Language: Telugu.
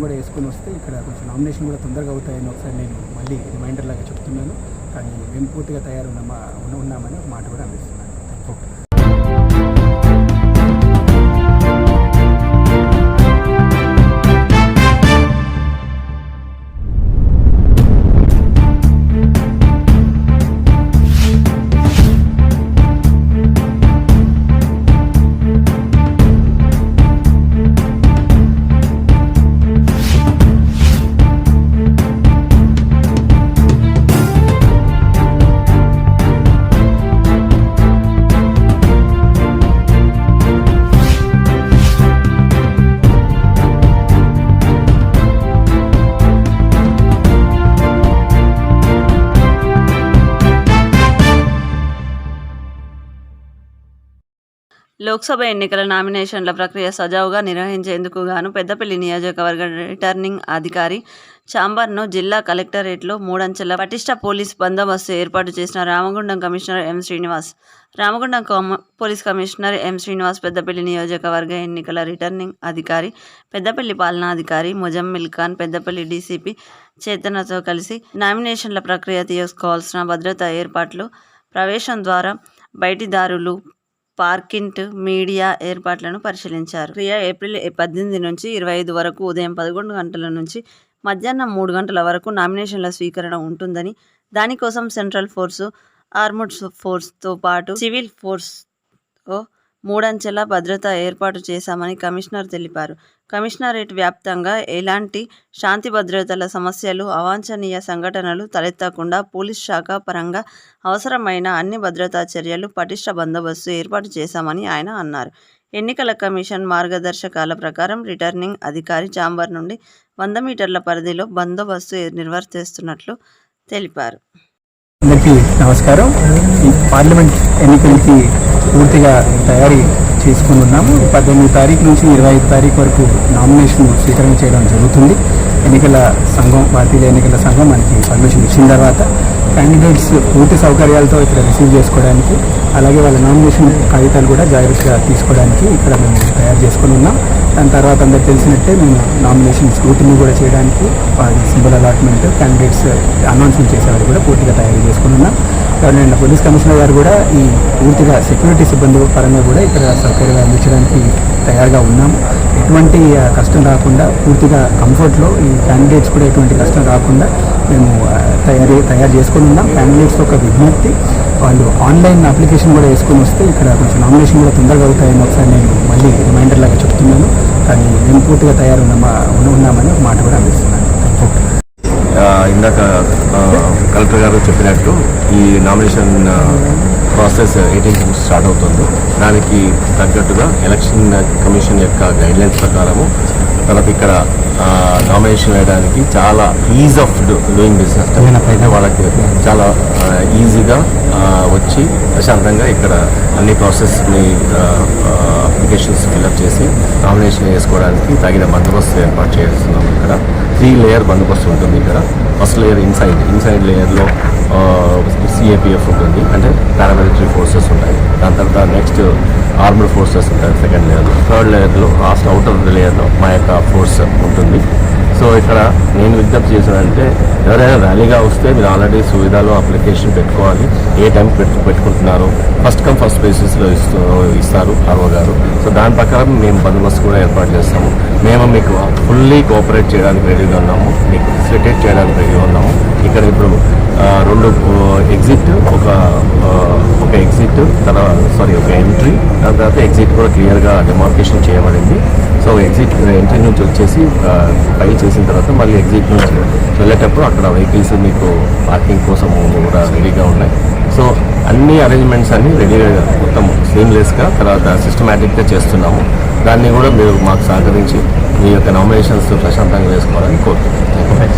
కూడా వేసుకొని వస్తే ఇక్కడ కొంచెం నామినేషన్ కూడా తొందరగా అవుతాయని ఒకసారి నేను మళ్ళీ రిమైండర్ లాగా చెప్తున్నాను. కానీ మేము పూర్తిగా తయారు ఉన్నామా ఉన్నామని ఒక మాట కూడా అందిస్తున్నాను. లోక్సభ ఎన్నికల నామినేషన్ల ప్రక్రియ సజావుగా నిర్వహించేందుకు గాను పెద్దపల్లి నియోజకవర్గ రిటర్నింగ్ అధికారి చాంబర్ను జిల్లా కలెక్టరేట్లో మూడంచెల పటిష్ట పోలీస్ బందోబస్తు ఏర్పాటు చేసిన రామగుండం కమిషనర్ ఎం శ్రీనివాస్ రామగుండం కామ- police commissioner M Srinivas Peddapalli నియోజకవర్గ ఎన్నికల రిటర్నింగ్ అధికారి పెద్దపల్లి పాలనాధికారి ముజమ్మిల్ ఖాన్ పెద్దపల్లి డీసీపీ చేతనతో కలిసి నామినేషన్ల ప్రక్రియ తీసుకోవాల్సిన భద్రతా ఏర్పాట్లు ప్రవేశం ద్వారా బయటిదారులు పార్కింట్ మీడియా ఏర్పాట్లను పరిశీలించారు. క్రియ ఏప్రిల్ పద్దెనిమిది నుంచి ఇరవై ఐదు వరకు ఉదయం పదకొండు గంటల నుంచి మధ్యాహ్నం మూడు గంటల వరకు నామినేషన్ల స్వీకరణ ఉంటుందని దానికోసం సెంట్రల్ ఫోర్సు ఆర్ముడ్ ఫోర్స్తో పాటు సివిల్ ఫోర్స్తో మూడంచెల భద్రత ఏర్పాటు చేశామని కమిషనర్ తెలిపారు. కమిషనరేట్ వ్యాప్తంగా ఎలాంటి శాంతి భద్రతల సమస్యలు అవాంఛనీయ సంఘటనలు తలెత్తకుండా పోలీస్ శాఖ పరంగా అవసరమైన అన్ని భద్రతా చర్యలు పటిష్ట బందోబస్తు ఏర్పాటు చేశామని ఆయన అన్నారు. ఎన్నికల కమిషన్ మార్గదర్శకాల ప్రకారం రిటర్నింగ్ అధికారి చాంబర్ నుండి వంద మీటర్ల పరిధిలో బందోబస్తు నిర్వర్తిస్తున్నట్లు తెలిపారు. అందరికీ నమస్కారం. ఈ పార్లమెంట్ ఎన్నికలకి పూర్తిగా తయారీ చేసుకుని ఉన్నాము. పద్దెనిమిది తారీఖు నుంచి ఇరవై ఐదు తారీఖు వరకు నామినేషన్ స్వీకరణ చేయడం జరుగుతుంది. ఎన్నికల సంఘం భారతీయ ఎన్నికల సంఘం మనకి పర్మిషన్ ఇచ్చిన తర్వాత క్యాండిడేట్స్ పూర్తి సౌకర్యాలతో ఇక్కడ రిసీవ్ చేసుకోవడానికి అలాగే వాళ్ళ నామినేషన్ కాగితాలు కూడా జాగ్రత్తగా తీసుకోవడానికి ఇక్కడ మేము తయారు చేసుకుని ఉన్నాం. దాని తర్వాత అందరికి తెలిసినట్టే మేము నామినేషన్ స్క్రూటినీ కూడా చేయడానికి వారి సింబల్ అలాట్మెంట్ క్యాండిడేట్స్ అనౌన్స్మెంట్ చేసేవారు కూడా పూర్తిగా తయారు చేసుకుని ఉన్నాం. గవర్నమెంట్ పోలీస్ కమిషనర్ గారు కూడా ఈ పూర్తిగా సెక్యూరిటీ సిబ్బంది పరంగా కూడా ఇక్కడ సౌకర్యాలు అందించడానికి తయారుగా ఉన్నాము. ఎటువంటి కష్టం రాకుండా పూర్తిగా కంఫర్ట్లో ఈ క్యాండిడేట్స్ కూడా ఎటువంటి కష్టం రాకుండా మేము తయారు తయారీ తయారు చేసుకుని ఉన్నాం. క్యాండిడేట్స్ ఒక విజ్ఞప్తి వాళ్ళు ఆన్లైన్ అప్లికేషన్ కూడా వేసుకొని వస్తే ఇక్కడ కొంచెం నామినేషన్ కూడా తొందరగా అవుతాయని ఒకసారి నేను మళ్ళీ రిమైండర్ లాగా చెప్తున్నాను. కానీ మేము పూర్తిగా తయారు ఉన్నామా ఉన్న- ఉన్నామని మాట కూడా అందిస్తున్నాను. ఇందాక కలెక్టర్ గారు చెప్పినట్టు ఈ నామినేషన్ ప్రాసెస్ ఎయిటీన్త్ నుంచి స్టార్ట్ అవుతుంది. దానికి తగ్గట్టుగా ఎలక్షన్ కమిషన్ యొక్క గైడ్లైన్స్ ప్రకారము తర్వాత ఇక్కడ నామినేషన్ వేయడానికి చాలా ఈజ్ ఆఫ్ డూయింగ్ బిజినెస్. అంటే వాళ్ళకి చాలా ఈజీగా వచ్చి ప్రశాంతంగా ఇక్కడ అన్ని ప్రాసెస్ని అప్లికేషన్స్ ఫిల్అప్ చేసి నామినేషన్ వేసుకోవడానికి తగిన బందోబస్తు ఏర్పాటు చేస్తున్నాం ఇక్కడ. త్రీ లేయర్ బందోబస్తు ఉంటుంది ఇక్కడ. First layer inside. ఇన్సైడ్ లేయర్లో సిఏపిఎఫ్ ఉంటుంది. అంటే పారామిలిటరీ ఫోర్సెస్ ఉంటాయి. దాని తర్వాత నెక్స్ట్ ఆర్మడ్ ఫోర్సెస్ ఉంటాయి సెకండ్ లేయర్లో థర్డ్ లేయర్లో లాస్ట్ అవుటర్ లేయర్లో మా యొక్క ఫోర్స్ ఉంటుంది. సో ఇక్కడ నేను విజ్ఞప్తి చేశానంటే ఎవరైనా ర్యాలీగా వస్తే మీరు ఆల్రెడీ సువిధాలో అప్లికేషన్ పెట్టుకోవాలి. ఏ టైం పెట్టు పెట్టుకుంటున్నారు ఫస్ట్ కమ్ ఫస్ట్ బేసిస్లో ఇస్తూ ఇస్తారు ఆర్ఓ గారు. సో దాని ప్రకారం మేము బందోబస్తు కూడా ఏర్పాటు చేస్తాము. మేము మీకు ఫుల్లీ కోఆపరేట్ చేయడానికి రెడీగా ఉన్నాము. మీకు ఫెసిలిటేట్ చేయడానికి రెడీగా ఉన్నాము. ఇక్కడ ఇప్పుడు రెండు ఎగ్జిట్ ఒక ఒక ఎగ్జిట్ తర్వాత సారీ ఒక ఎంట్రీ దాని తర్వాత ఎగ్జిట్ కూడా క్లియర్గా డెమార్కేషన్ చేయబడింది. సో ఎగ్జిట్ ఎంట్రీ నుంచి వచ్చేసి ఆ, పై చేసిన తర్వాత మళ్ళీ ఎగ్జిట్ నుంచి వెళ్ళేటప్పుడు అక్కడ వెహికల్స్ మీకు పార్కింగ్ కోసం కూడా రెడీగా ఉన్నాయి. సో అన్ని అరేంజ్మెంట్స్ అన్ని రెడీగా మొత్తం సీమ్లెస్గా తర్వాత సిస్టమేటిక్గా చేస్తున్నాము. దాన్ని కూడా మీరు మాకు సహకరించి ఈ యొక్క నామినేషన్స్ ప్రశాంతంగా వేసుకోవాలని కోరుతున్నాను